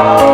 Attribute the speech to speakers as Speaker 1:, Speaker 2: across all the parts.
Speaker 1: Oh.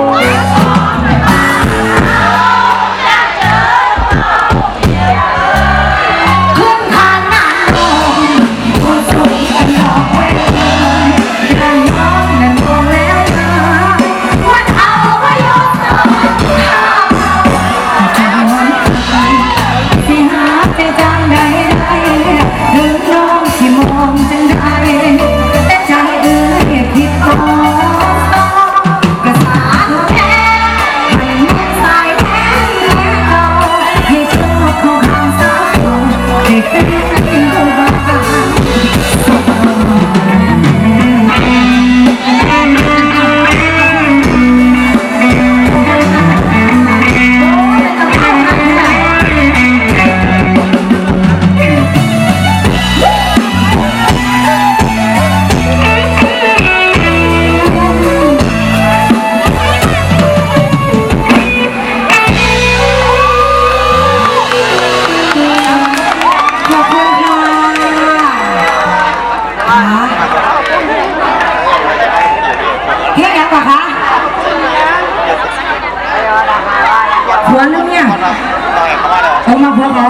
Speaker 1: เฮียยังกว่าคะผัวหรือเนี่ยเอามาผัวเหรอ